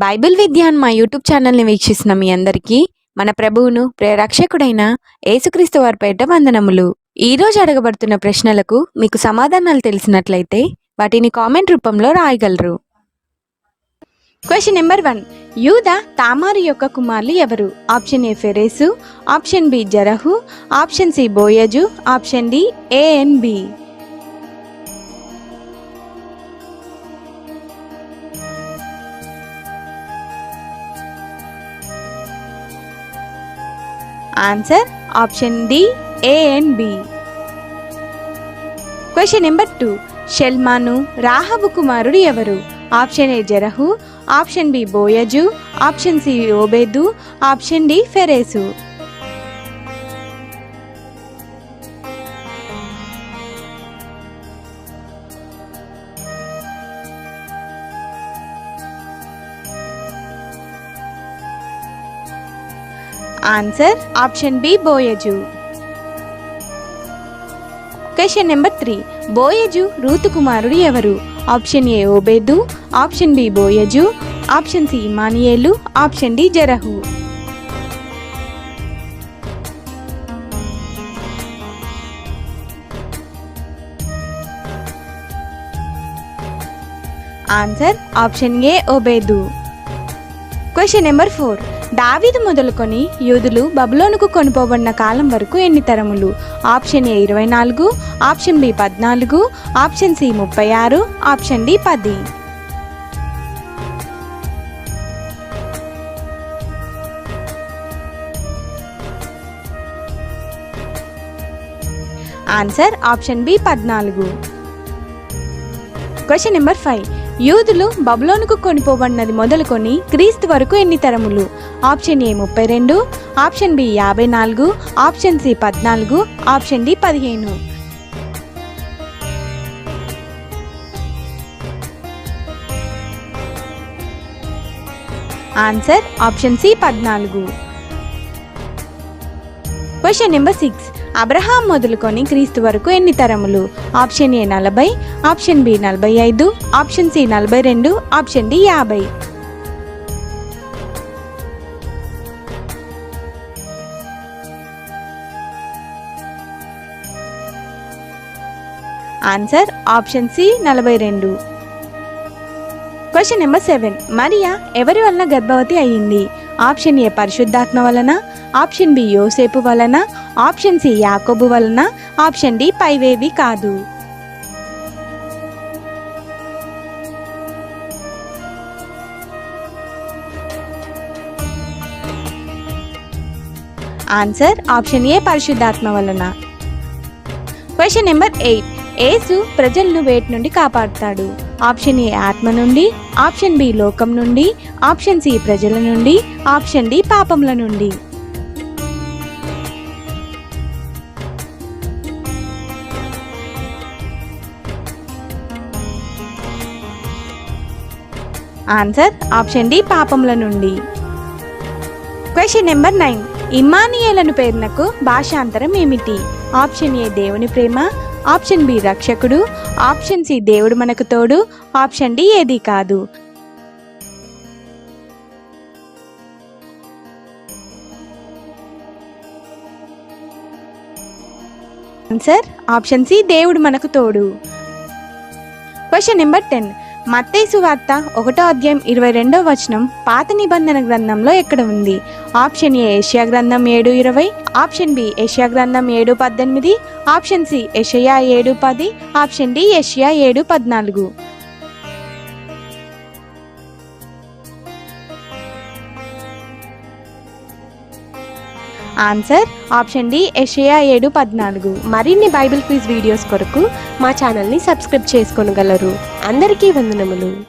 Bible విద్యాన్ మా YouTube ఛానల్ని వీక్షిస్తున్న మీ అందరికీ మన ప్రభువును ప్రేరక్షకుడైన యేసుక్రీస్తు వారి పేట వందనములు. ఈరోజు అడగబడుతున్న ప్రశ్నలకు మీకు సమాధానాలు తెలిసినట్లయితే వాటిని కామెంట్ రూపంలో రాయగలరు. Question number one. యూద తామారు యొక్క కుమారులు ఎవరు? ఆప్షన్ ఏ ఫెరేసు ఆప్షన్ బి జరహు option C Boaz option D A and B B. Answer option D A and B question number two షెల్మాను రాహబు కుమారుడు ఎవరు ఆప్షన్ ఏ జరహు ఆప్షన్ బి బోయజు ఆప్షన్ సి ఓబేదు ఆప్షన్ డి ఫెరేసు ఆన్సర్ ఆప్షన్ బి బోయజు క్వశ్చన్ నెంబర్ త్రీ బోయజు రూతు కుమారుడు ఎవరు ఆప్షన్ ఏ ఓబేదు ఆప్షన్ బి బోయజు ఆప్షన్ సి మానియేలు ఆప్షన్ డి జరహు ఆన్సర్ ఆప్షన్ ఏ ఓబేదు క్వశ్చన్ నెంబర్ ఫోర్ దావీదు మొదలుకొని యూదులు బబులోనుకు కొనుపోబడిన కాలం వరకు ఎన్ని తరములు? ఆప్షన్ ఏ ఇరవై నాలుగు ఆప్షన్ బి పద్నాలుగు ఆప్షన్ సి ముప్పై ఆరు ఆప్షన్ డి పది. ఆన్సర్ ఆప్షన్ బి పద్నాలుగు. Question number five. యూదులు బబులోనుకు కొనిపోబడినది మొదలుకొని క్రీస్తు వరకు ఎన్ని తరములు? ఆప్షన్ ఏ ముప్పై రెండు ఆప్షన్ బి యాభై నాలుగు ఆప్షన్ సి పద్నాలుగు ఆప్షన్ డి పదిహేను. ఆన్సర్ ఆప్షన్ సి పద్నాలుగు. Question number six. అబ్రహాం మొదలుకొని క్రీస్తు వరకు ఎన్ని తరములు? ఆప్షన్ ఏ నలభై ఆప్షన్ బి నలభై ఐదు ఆప్షన్ సి నలభై రెండు ఆప్షన్ డి యాభై. ఆన్సర్ ఆప్షన్ సి నలభై రెండు. Question number seven. మరియా ఎవరి వలన గర్భవతి అయ్యింది? ఆప్షన్ ఏ పరిశుద్ధాత్మ వలన ఆప్షన్ బి యోసేపు వలన ఆప్షన్ సి యాకోబు వలన ఆప్షన్ డి పైవేవి కాదు. ఆన్సర్ ఆప్షన్ ఏ పరిశుద్ధాత్మ వలన. క్వశ్చన్ నెంబర్ ఎయిట్ ఏసు ప్రజలను వేటి నుండి కాపాడుతాడు? ఆప్షన్ ఏ ఆత్మ నుండి ఆప్షన్ బి లోకం నుండి ఆప్షన్ సి ప్రజల నుండి ఆప్షన్ డి పాపముల నుండి. ఆన్సర్ ఆప్షన్ డి పాపముల నుండి. క్వశ్చన్ నెంబర్ నైన్ ఇమ్మానియేలను పేరునకు భాషాంతరం ఏమిటి? ఆప్షన్ ఏ దేవుని ప్రేమ. ఆప్షన్ బి రక్షకుడు. ఆప్షన్ సి దేవుడు మనకు తోడు. ఆప్షన్ డి ఏది కాదు. ఆన్సర్ ఆప్షన్ సి దేవుడు మనకు తోడు. క్వశ్చన్ నెంబర్ టెన్ మత్తేసు వార్త ఒకటో అధ్యాయం ఇరవై రెండో వచనం పాత నిబంధన గ్రంథంలో ఎక్కడ ఉంది? ఆప్షన్ ఏ ఏషియా గ్రంథం ఏడు ఇరవై ఆప్షన్ బి ఏషియా గ్రంథం ఏడు పద్దెనిమిది ఆప్షన్ సి ఏషియా ఏడు పది ఆప్షన్ డి ఏషియా ఏడు పద్నాలుగు. ఆన్సర్ ఆప్షన్ డి ఏషియా ఏడు పద్నాలుగు. మరిన్ని బైబిల్ క్విజ్ వీడియోస్ కొరకు మా ఛానల్ని సబ్స్క్రైబ్ చేసుకోగలరు. అందరికీ వందనములు.